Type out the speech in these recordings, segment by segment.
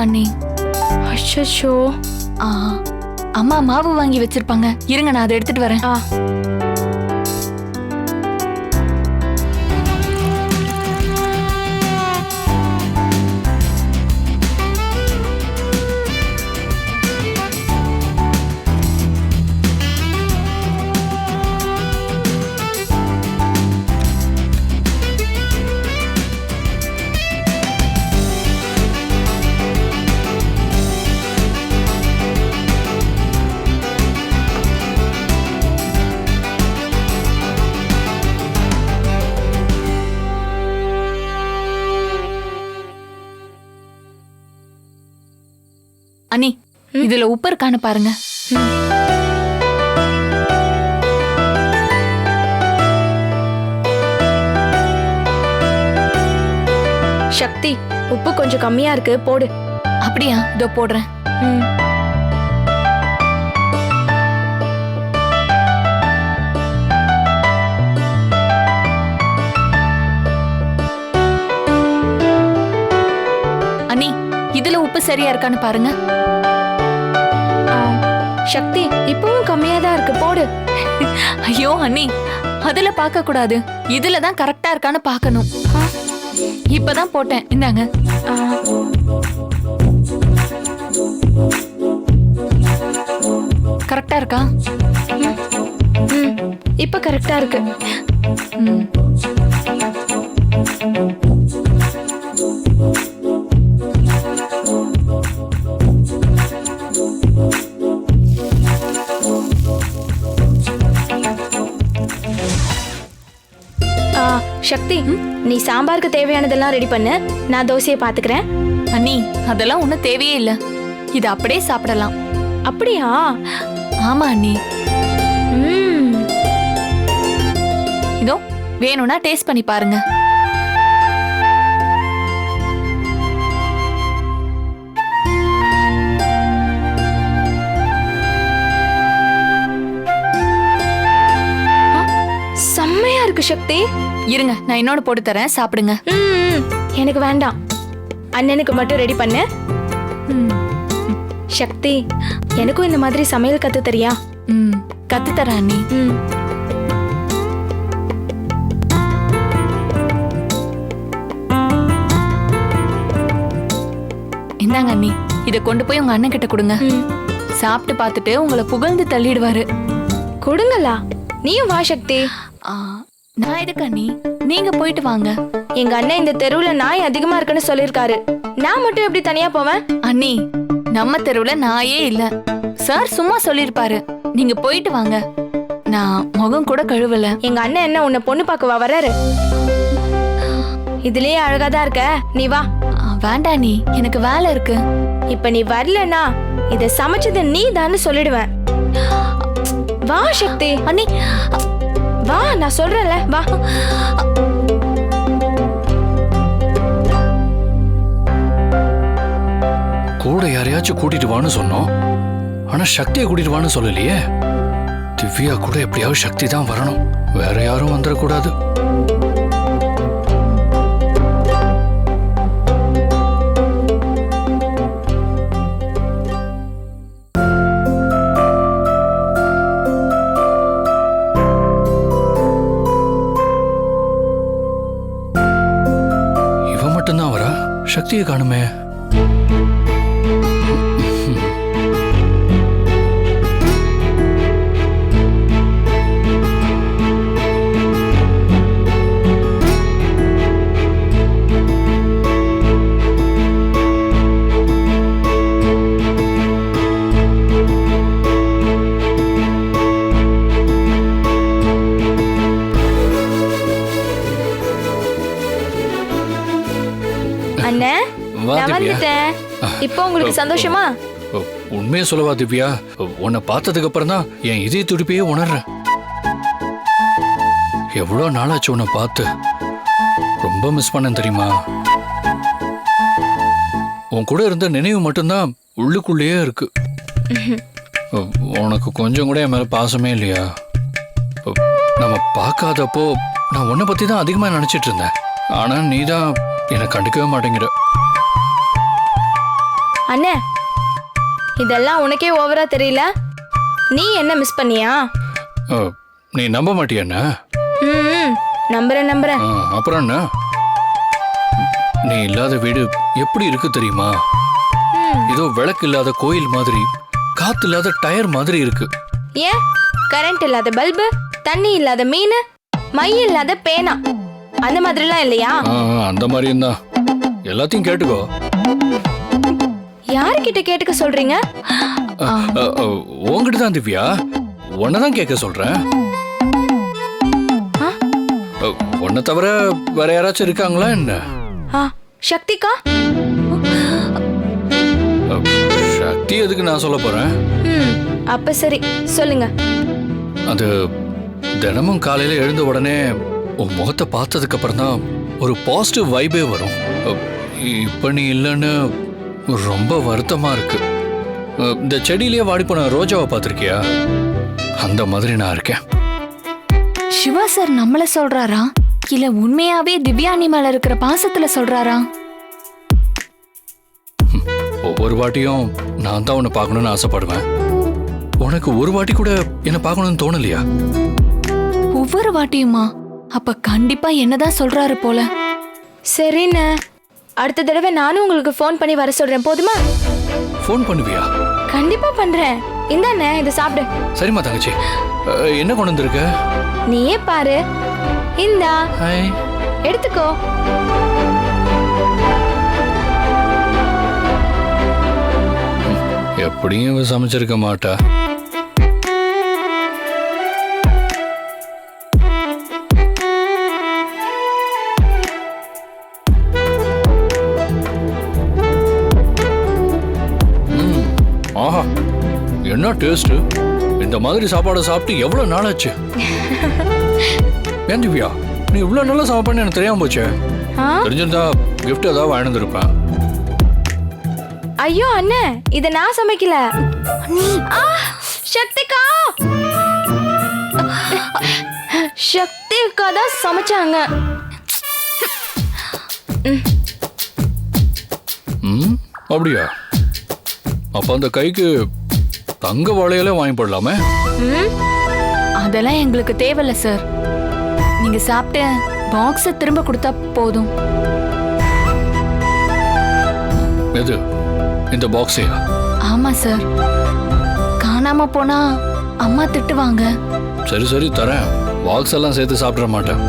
அண்ணி அச்சோ ஆ, அம்மா மாவு வாங்கி வச்சிருப்பாங்க. இருங்க நான் அதை எடுத்துட்டு வரேன். இதுல உப்பு இருக்கான்னு பாருங்க. சக்தி உப்பு கொஞ்சம் கம்மியா இருக்கு போடு. அப்படியா? இதோ போடுறேன். அண்ணி இதுல உப்பு சரியா இருக்கான்னு பாருங்க. சக்தி இப்பவும் கம்மியா தான் இருக்கு போடு. ஐயோ அண்ணி அதுல பார்க்க கூடாது. இதுல தான் கரெக்டா இருக்கான்னு பார்க்கணும். இப்பதான் போட்டேன் இந்தாங்க. கரெக்டா இருக்கா? இப்ப கரெக்டா இருக்கு. ம். சக்தி நீ சாம்பாருக்கு தேவையானதெல்லாம் ரெடி பண்ணு. நான் தோசையை பாத்துக்கிறேன். அண்ணி அதெல்லாம் ஒண்ணும் தேவையே இல்ல. இது அப்படியே சாப்பிடலாம். அப்படியா? ஆமா அண்ணி. இதோ வேணும்னா டேஸ்ட் பண்ணி பாருங்க. இருக்கு சக்தி. இருங்க நான் இன்னொன்னு போட்டு தரேன். சாப்பிடுங்க. ம், எனக்கு வேண்டாம். அண்ணனுக்கு மட்டும் ரெடி பண்ணு. ம். சக்தி எனக்கும் இந்த மாதிரி சமையல் கத்து தரியா? ம். கத்து தரேன் அண்ணி. ம். இந்தாங்க அண்ணி. இதை கொண்டு போய் உங்க அண்ணன் கிட்ட கொடுங்க. ம். சாப்பிட்டு பார்த்துட்டு உங்களை புகழ்ந்து தள்ளிடுவாரு. கொடுங்களா? நீயும் வா சக்தி. நான் எதுக்கு அண்ணி? நீங்க போயிட்டு வாங்க. எங்க அண்ணன் இந்த தெருவுல நாய் அதிகமா இருக்குன்னு சொல்லிருக்காரு நான் மட்டும் எப்படி தனியா போவேன்? அண்ணி நம்ம தெருவுல நாயே இல்ல. சார் சும்மா சொல்லிருப்பாரு நீங்க போயிட்டு வாங்க. நான் முகம் கூட கழுவல. எங்க அண்ணன் என்ன உன்னை பொண்ணு பார்க்கவா வராரு இதுலயே அழகாதான் இருக்க. நீ வா. வேண்டா வேண்டாம் நீ எனக்கு வேலை இருக்கு. இப்ப நீ வரலனா இத சமைச்சது நீ தான்னு சொல்லிடுவேன். வா சக்தி. அண்ணி வா நான் சொல்றேன்ல வா. கூட யாரையாச்சும் கூட்டிட்டு வான்னு சொன்னோம். ஆனா சக்தியை கூட்டிட்டு வான்னு சொல்லலையே. திவ்யா கூட எப்படியாவது சக்தி தான் வரணும். வேற யாரும் வந்துடக்கூடாது சக்தியை காணுமே உங்களுக்கு சந்தோஷமா? உண்மையை சொல்லவா திவ்யா? உன்னை பார்த்ததுக்கு அப்புறம் தான் என் இதய துடிப்பையே உணர்றேன். எவ்வளோ நாளாச்சு உன்னை பார்த்து? ரொம்ப மிஸ் பண்ணேன் தெரியுமா? உன் கூட இருந்த நினைவு மட்டும்தான் உள்ளுக்குள்ளேயே இருக்கு. உனக்கு கொஞ்சம் கூட என் மேல பாசமே இல்லையா? நம்ம பார்க்காதப்போ நான் உன்னை பத்தி தான் அதிகமா நினைச்சிட்டு இருந்தேன். ஆனா நீ தான் என்னை கண்டுக்கவே மாட்டேங்கிற. அண்ணே இதெல்லாம் உனக்கே ஓவரா தெரியல? நீ என்ன மிஸ் பண்ணியா? நீ நம்ப மாட்டியா என்ன ம் நம்புறேன் நம்புறேன். அப்புறம் என்ன நீ இல்லாத வீடு எப்படி இருக்கு தெரியுமா? ஏதோ விளக்கு இல்லாத கோயில் மாதிரி காத்து இல்லாத டயர் மாதிரி இருக்கு. ஏன்? கரண்ட் இல்லாத பல்பு தண்ணி இல்லாத மீன் மை இல்லாத பேனா. அந்த மாதிரிலாம் இல்லையா? அந்த மாதிரியும் தான். எல்லாத்தையும் கேட்டுக்கோ. யாருக்கிட்ட கேட்டுக்க சொல்றீங்க? உங்ககிட்ட தான் திவ்யா. தான் கேட்க சொல்றேன்? உன்னை தவிர வேற யாராச்சும் இருக்காங்களா என்ன? ஆ சக்திகா அ, சக்தி எதுக்கு நான் சொல்ல போறேன்? அப்ப சரி சொல்லுங்க. அது தினமும் காலையில எழுந்த உடனே உன் முகத்தை பார்த்ததுக்கு அப்புறம் தான் ஒரு பாசிட்டிவ் வைபே வரும். இப்ப நீ இல்லைன்னு ரொம்ப வருத்தமா இருக்கு. இந்த செடியிலேயே வாடி போன ரோஜாவை பார்த்திருக்கியா? அந்த மாதிரி நான் இருக்கேன். சிவா சார் நம்மள சொல்றாரா? இல்ல உண்மையாவே திவ்யானி மேல இருக்கிற பாசத்துல சொல்றாரா? ஒவ்வொரு வாட்டியும் நான் தான் உன்னை பார்க்கணும்னு ஆசைப்படுவேன். உனக்கு ஒரு வாட்டி கூட என்னை பார்க்கணும்னு தோணலையா? ஒவ்வொரு வாட்டியுமா? அப்ப கண்டிப்பா என்னதான் சொல்றாரு போல. சரிண்ணே. அடுத்த தடவை நானும் உங்களுக்கு ஃபோன் பண்ணி வர சொல்றேன். போதுமா? ஃபோன் பண்ணுவியா? கண்டிப்பா பண்றேன். இந்தாண்ணே இதை சாப்பிடு. சரிம்மா தங்கச்சி. அ, என்ன கொண்டு வந்திருக்க? நீயே பாரு. இந்தா. ஹாய் எடுத்துக்கோ. எப்படியும் இவ சமைச்சிருக்க மாட்டா. டேஸ்ட் இந்த மாதிரி சாப்பாடை சாப்பிட்டு எவ்வளவு நாளாச்சு? ஏன் திவ்யா நீ இவ்வளவு நல்லா சாப்பிட்னு எனக்கு தெரியாம போச்சே. தெரிஞ்சிருந்தா gift ஏதாவது வாழ்ந்துருப்பேன் ஐயோ அண்ணே இத நான் சமைக்கல. சக்திகா சக்திகா தான் சமைச்சாங்க. அப்படியா? அப்ப அந்த கைக்கு தங்க வளையலே வாங்கி போடலாமே? ம்? அதெல்லாம் எங்களுக்கு தேவையில்ல சார். நீங்க சாப்பிட்டு பாக்ஸ திரும்ப கொடுத்தா போதும். எது? இந்த பாக்ஸையா ஆமா சார். காணாம போனா அம்மா திட்டுவாங்க. சரி சரி தரேன். பாக்ஸ் எல்லாம் சேர்த்து சாப்பிட மாட்டேன்.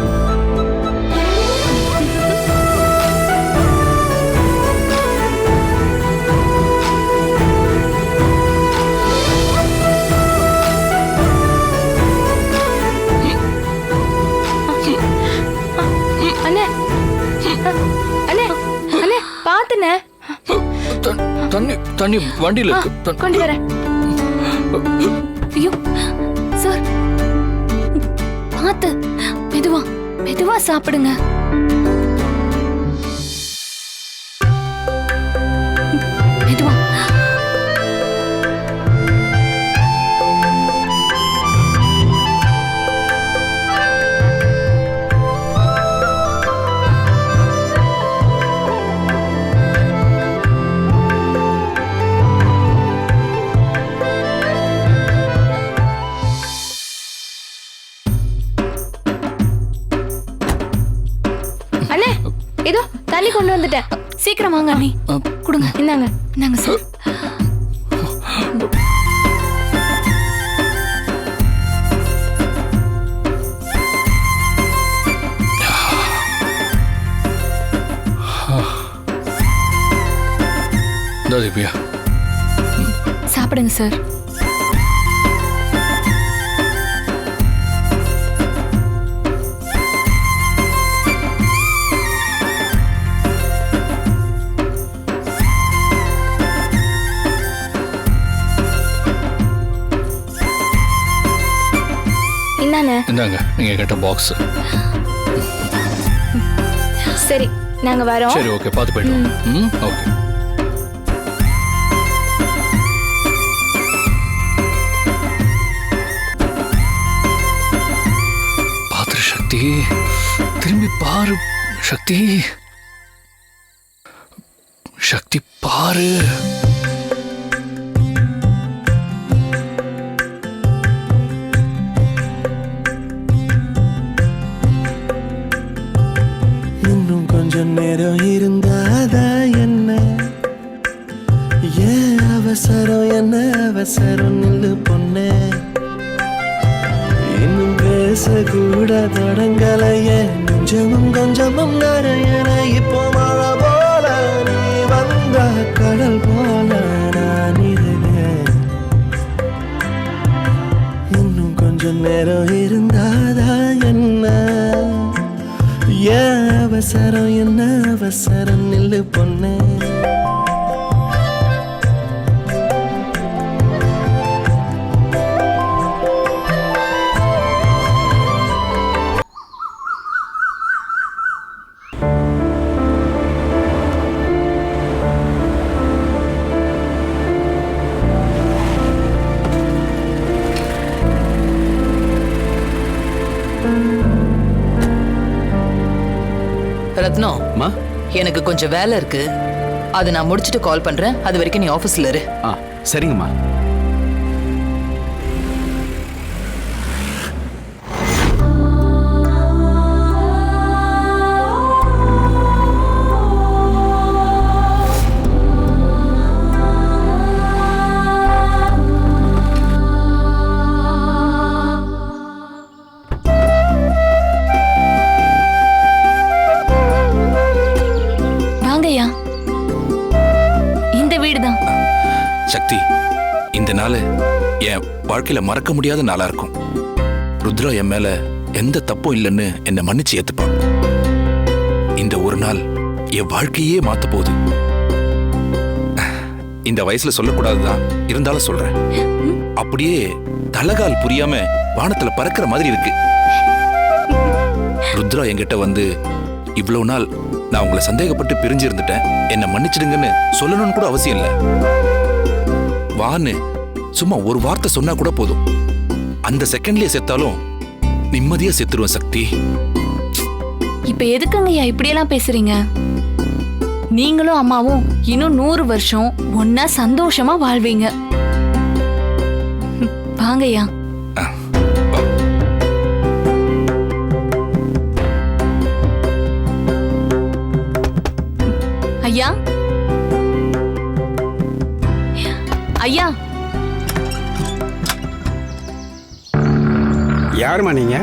தண்ணி தண்ணி வண்டியில் இருக்கு. கொண்டு வரேன். ஐயோ சார். பார்த்து மெதுவா மெதுவா சாப்பிடுங்க. வந்துட்டேன் சீக்கிரம் வாங்க அண்ணி. கொடுங்க. இந்தாங்க. இந்தாங்க சார். சாப்பிடுங்க சார். இந்தாண்ணே இந்தாங்க நீங்க கேட்ட பாக்ஸ் சரி நாங்க வரோம். சரி ஓகே பார்த்து போயிட்டு வாங்க. ம். ஓகே பாத்திர சக்தி. திரும்பி பாரு சக்தி. சக்தி பாரு. நேரம் இருந்தாதா என்ன? ஏன் அவசரம் என்ன அவசரம் நில்லு பொண்ணு? இன்னும் பேசக்கூட தொடங்கலையே கொஞ்சமும் கொஞ்சமும் நிறையன இப்போ மழை போல நீ வந்த கடல் போல நான் இருந்தேன் இன்னும் கொஞ்சம் நேரம் இருந்தாதா என்ன? ஏன் அவசரம் என்ன அவசரம் நில்லு பொண்ணு? எனக்கு கொஞ்சம் வேலை இருக்கு. அதை நான் முடிச்சுட்டு கால் பண்றேன். அது வரைக்கும் நீ ஆஃபீஸ்ல இரு. ஆ சரிங்கம்மா. சக்தி இந்த நாள் என் வாழ்க்கையில மறக்க முடியாத நாளா இருக்கும். ருத்ரா என் மேல எந்த தப்பும் இல்லைன்னு என்னை மன்னிச்சு ஏத்துப்பான் இந்த ஒரு நாள் என் வாழ்க்கையே மாத்த போகுது. இந்த வயசுல சொல்லக்கூடாதுதான். இருந்தாலும் சொல்றேன். அப்படியே தலகால் புரியாம வானத்துல பறக்கிற மாதிரி இருக்கு. ருத்ரா என்கிட்ட வந்து இவ்வளவு நாள் நான் உங்களை சந்தேகப்பட்டு பிரிஞ்சு இருந்துட்டேன் என்னை மன்னிச்சிடுங்கன்னு சொல்லணும்னு கூட அவசியம் இல்லை. வான்னு சும்மா ஒரு வார்த்தை சொன்னா கூட போதும். அந்த செகண்ட்லயே செத்தாலும் நிம்மதியா செத்துருவேன் சக்தி. இப்ப எதுக்குங்கய்யா இப்படியெல்லாம் பேசுறீங்க? நீங்களும் அம்மாவும் இன்னும் நூறு வருஷம் ஒன்னா சந்தோஷமா வாழ்வீங்க. வாங்கய்யா ஐயா. யாரும்மா நீங்க?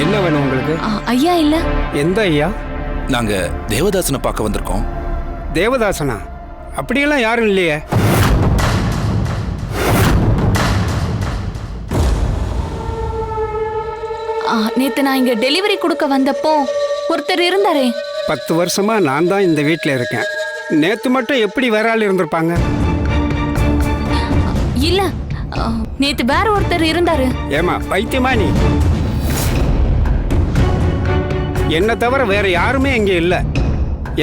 என்ன வேணும் உங்களுக்கு? ஆ, ஐயா இல்ல. எந்த ஐயா? நாங்க தேவதாசனை பார்க்க வந்திருக்கோம். தேவதாசனா? அப்படியெல்லாம் யாரும் இல்லையே. ஆ, நேத்து நான் இங்க டெலிவரி கொடுக்க வந்தப்போ ஒருத்தர் இருந்தாரே. பத்து வருஷமா நான் தான் இந்த வீட்டில் இருக்கேன். நேத்து மட்டும் எப்படி வேற ஆள் இருந்திருப்பாங்க? இல்ல நேத்து வேற ஒருத்தர் இருந்தாரு. ஏமா பைத்தியமா நீ? என்னை தவிர வேற யாருமே இங்கே இல்லை.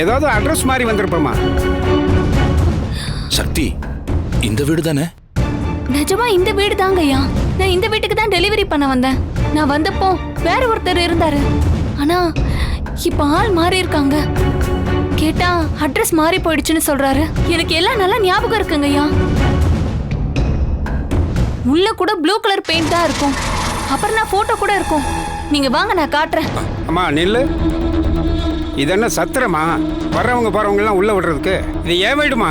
ஏதாவது அட்ரஸ் மாதிரி வந்திருப்போமா? சக்தி இந்த வீடு தானே? நிஜமா இந்த வீடு தாங்கய்யா நான் இந்த வீட்டுக்கு தான் டெலிவரி பண்ண வந்தேன். நான் வந்தப்போ வேற ஒருத்தர் இருந்தாரு. ஆனா இப்ப ஆள் மாறி இருக்காங்க. கேட்டா அட்ரஸ் மாறி போயிடுச்சுன்னு சொல்றாரு. எனக்கு எல்லாம் நல்லா ஞாபகம் இருக்குங்கய்யா உள்ள கூட ப்ளூ கலர் பெயிண்ட் தான் இருக்கும். அப்புறம் நான் போட்டோ கூட இருக்கும். நீங்க வாங்க நான் காட்டுறேன். அம்மா நில்லு. இது என்ன சத்திரமா? வர்றவங்க போறவங்க எல்லாம் உள்ள விடுறதுக்கு. இது ஏன் வீடுமா?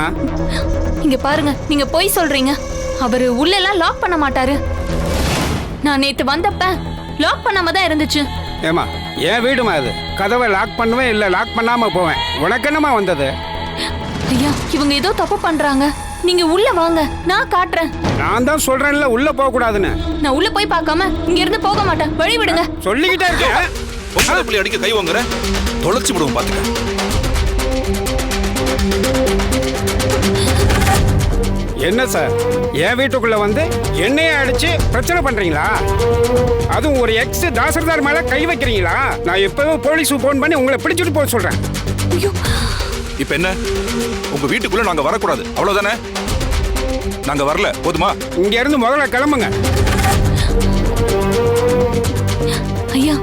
இங்க பாருங்க நீங்க பொய் சொல்றீங்க. அவரு உள்ளெல்லாம் லாக் பண்ண மாட்டாரு. நான் நேத்து வந்தப்ப லாக் பண்ணாம தான் இருந்துச்சு. ஏமா ஏன் வீடுமா இது? கதவை லாக் பண்ணுவேன் இல்லை லாக் பண்ணாம போவேன்? உனக்கு என்னம்மா வந்தது? ஐயா இவங்க ஏதோ தப்பு பண்றாங்க. நீங்க உள்ள வாங்க நான் காட்டுறேன். நான் தான் சொல்றேன்ல உள்ள போக கூடாதுன்னு. நான் உள்ள போய் பார்க்காம இங்க இருந்து போக மாட்டேன். வழி விடுங்க. சொல்லிக்கிட்டே இருக்கேன். பொம்பளை புள்ளி அடிக்க கை வாங்குற? தொலைச்சு விடுவோம் பாத்துக்க. என்ன சார்? என் வீட்டுக்குள்ள வந்து என்னையே அடிச்சு பிரச்சனை பண்றீங்களா? அதுவும் ஒரு எக்ஸ் தாசர்தார் மேல கை வைக்கிறீங்களா? நான் எப்பவும் போலீஸுக்கு ஃபோன் பண்ணி உங்களை பிடிச்சிட்டு போக சொல்றேன். இப்ப என்ன? உங்க வீட்டுக்குள்ள நாங்க வரக்கூடாது. அவ்வளவுதானே? நாங்க வரல. போதுமா? இங்க இருந்து முதல்ல கிளம்புங்க. ஐயா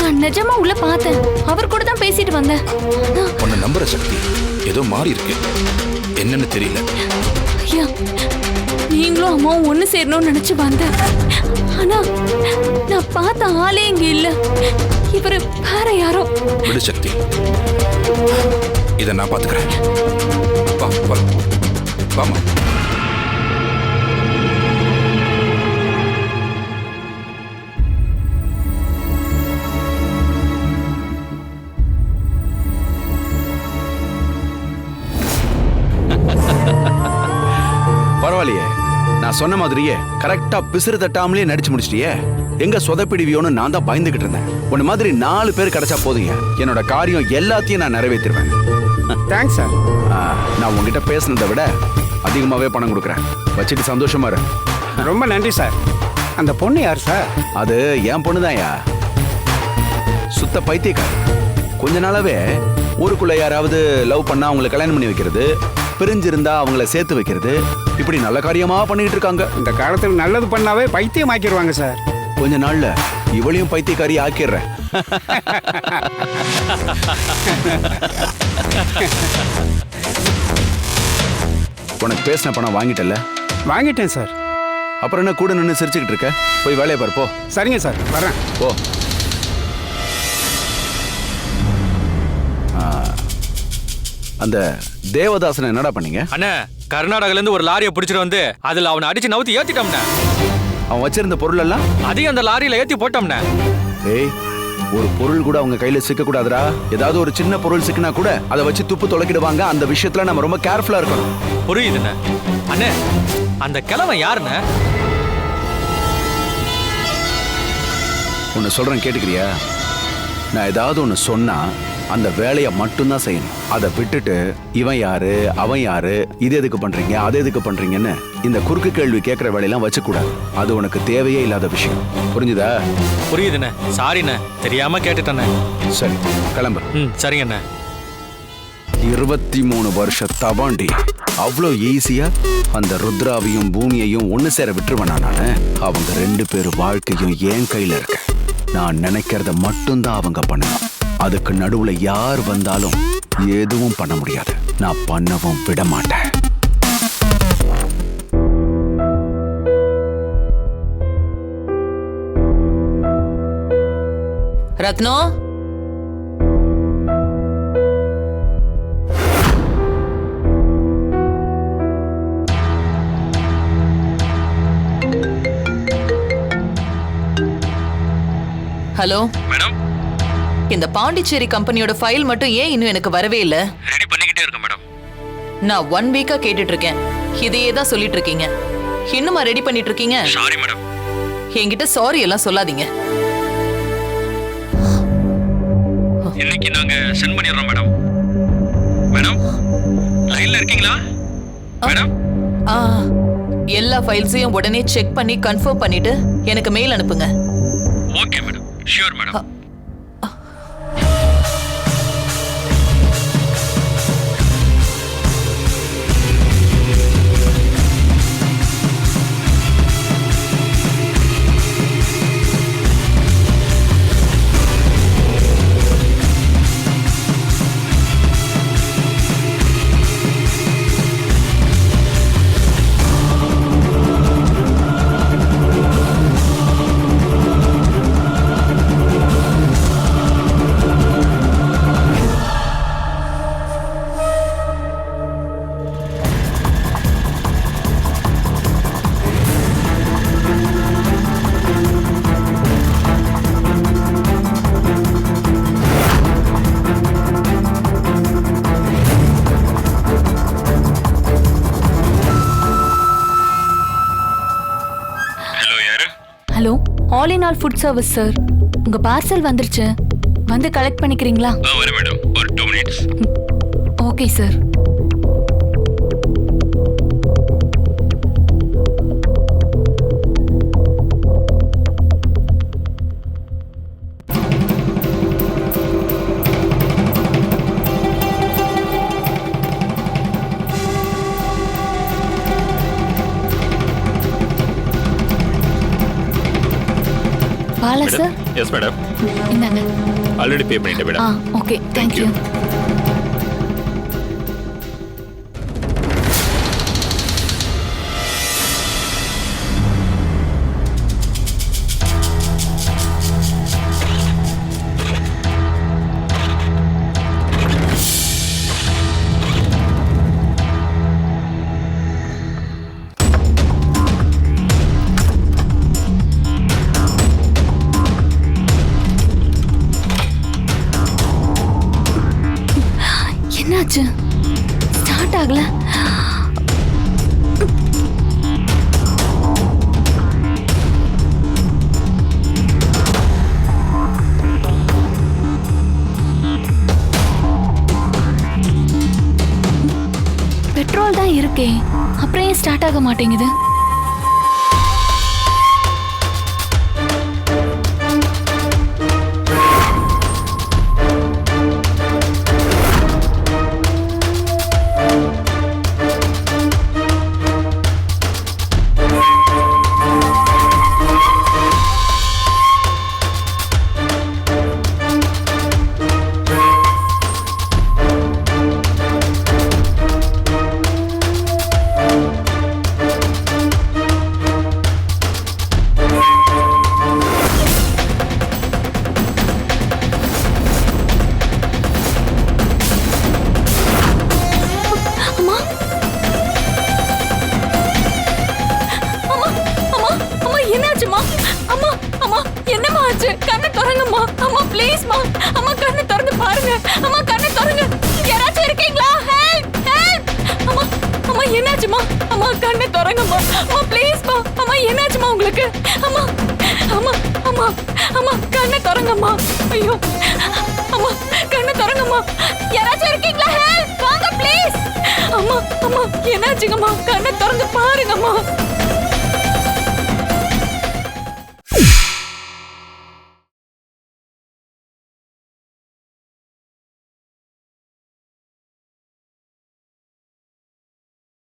நான் நிஜமா உள்ள பார்த்தேன். அவர் கூட தான் பேசிட்டு வந்தேன். உன்னை நம்புற சக்தி ஏதோ மாறி இருக்கு. என்னன்னு தெரியல. ஐயா நீங்களும் அம்மாவும் ஒண்ணு சேரணும்னு நினைச்சு வந்தேன். ஆனா நான் பார்த்த ஆளே இங்க இல்ல. இவரு வேற யாரோ? விடு சக்தி. இதை நான் பாத்துக்கிறேன் வா வா. வாமா நான் சொன்ன மாதிரியே கரெக்டா பிசிறு தட்டாமலே நடிச்சு முடிச்சிட்டியே? எங்க சொதப்பிடுவியோன்னு நான் தான் பயந்துகிட்டு இருந்தேன். உன்ன மாதிரி நாலு பேர் கிடைச்சா போதுங்க. என்னோட காரியம் எல்லாத்தையும் நான் நிறைவேற்றிடுவேன் தேங்க்ஸ் சார் நான் உங்ககிட்ட பேசுனதை விட அதிகமாவே பணம் கொடுக்குறேன். வச்சுட்டு சந்தோஷமா இரு. ரொம்ப நன்றி சார் அந்த பொண்ணு யார் சார் அது என் பொண்ணுதான்யா சுத்த பைத்தியக்காரி. கொஞ்ச நாளாவே ஊருக்குள்ள யாராவது லவ் பண்ணா அவங்களை கல்யாணம் பண்ணி வைக்கிறது பிரிஞ்சிருந்தா அவங்கள சேர்த்து வைக்கிறது இப்படி நல்ல காரியமா பண்ணிட்டு இருக்காங்க. இந்த காலத்தில் நல்லது பண்ணாவே பைத்தியம் ஆக்கிடுவாங்க சார். கொஞ்ச நாள்ல இவளையும் பைத்தியக்காரி ஆக்கிடுறேன். உனக்கு பேசின பணம் வாங்கிட்டல வாங்கிட்டேன் சார். அப்புறம் என்ன கூட நின்று சிரிச்சுக்கிட்டு இருக்க? போய் வேலையை பாரு போ. சரிங்க சார். வரேன் போ. அந்த தேவதாசனை என்னடா பண்ணீங்க? அண்ணே கர்நாடகால இருந்து ஒரு லாரியை பிடிச்சிட்டு வந்து அதுல அவனை அடிச்சு நவுத்தி ஏத்திட்டோம்ண்ணே அவன் வச்சிருந்த பொருள் எல்லாம் அதையும் அந்த லாரியில ஏத்தி போட்டோம்ண்ணே ஏய் ஒரு பொருள் கூட அவங்க கையில சிக்க கூடாதுடா ஏதாவது ஒரு சின்ன பொருள் சிக்கினா கூட அதை வச்சு துப்பு தொலைக்கிடுவாங்க. அந்த விஷயத்துல நம்ம ரொம்ப கேர்ஃபுல்லா இருக்கணும். புரியுதுண்ணே. அண்ணே அந்த கிழவன் யாருண்ணே? ஒன்னு சொல்றேன் கேட்டுக்கிறியா? நான் ஏதாவது ஒன்று சொன்னா அந்த வேலையை மட்டும்தான் செய்யணும். அதை விட்டுட்டு இவன் யாரு அவன் யாரு இது எதுக்கு பண்றீங்க அது எதுக்கு பண்றீங்கன்னு இந்த குறுக்கு கேள்வி கேட்குற வேலையெல்லாம் வச்சுக்கூடாது. அது உனக்கு தேவையே இல்லாத விஷயம். புரிஞ்சுதா? புரியுதுண்ணே. சாரிண்ணே தெரியாம கேட்டுட்டேண்ணே. சரி கிளம்பு. ம் சரிங்கண்ணே. இருபத்தி மூணு வருஷ தபாண்டி. அவ்வளோ ஈஸியா அந்த ருத்ராவையும் பூமியையும் ஒன்று சேர விட்டுருவேனா நானு? அவங்க ரெண்டு பேர் வாழ்க்கையும் என் கையில இருக்கு. நான் நினைக்கிறத மட்டும்தான் அவங்க பண்ணணும். அதுக்கு நடுவுல யார் வந்தாலும் எதுவும் பண்ண முடியாது. நான் பண்ணவும் விட மாட்டேன். ரத்னோ? ஹலோ? மேடம்? இந்த பாண்டிச்சேரி கம்பெனியோட ஃபைல் மட்டும் ஏன் இன்னும் எனக்கு வரவே இல்ல? ரெடி பண்ணிக்கிட்டே இருக்கேன் மேடம் நான் ஒன் வீக்கா கேட்டுட்டு இருக்கேன் இதையே தான் சொல்லிட்டு இருக்கீங்க இன்னுமா ரெடி பண்ணிட்டு இருக்கீங்க சாரி மேடம் என்கிட்ட சாரி எல்லாம் சொல்லாதீங்க. இன்னைக்கு நாங்க சென்ட் பண்ணிடுறோம் மேடம் மேடம் லைன்ல இருக்கீங்களா? மேடம் ஆ. எல்லா ஃபைல்ஸையும் உடனே செக் பண்ணி கன்ஃபார்ம் பண்ணிட்டு எனக்கு மெயில் அனுப்புங்க. Okay madam sure madam food service sir உங்க பார்சல் வந்துருச்சு. வந்து கலெக்ட் பண்ணிக்கிறீங்களா? வரேன் மேடம் ஒரு two minutes okay sir Bala sir yes madam இந்தாங்க. ஆல்ரெடி பே பண்ணிட்டேன் ஆ ஓகே தேங்க்யூ ஆகல பெட்ரோல் தான் இருக்கே. அப்புறம் ஏன் ஸ்டார்ட் ஆக மாட்டேங்குது? என்னம்மா ஆச்சு? கண்ணை திறங்கம்மா. அம்மா ப்ளீஸ்மா அம்மா கண்ணை திறந்து பாருங்க. அம்மா கண்ணை திறங்க. யாராச்சும் இருக்கீங்களா? ஹெல்ப் ஹெல்ப் அம்மா அம்மா என்னாச்சுமா அம்மா கண்ணை திறங்கம்மா. அம்மா ப்ளீஸ்மா அம்மா என்னாச்சுமா உங்களுக்கு? அம்மா அம்மா அம்மா அம்மா கண்ணை திறங்கம்மா. ஐயோ. அம்மா கண்ணை திறங்கம்மா. யாராச்சும் இருக்கீங்களா? ஹெல்ப் வாங்க ப்ளீஸ் அம்மா அம்மா என்னாச்சுங்கம்மா? கண்ணை திறந்து பாருங்கம்மா.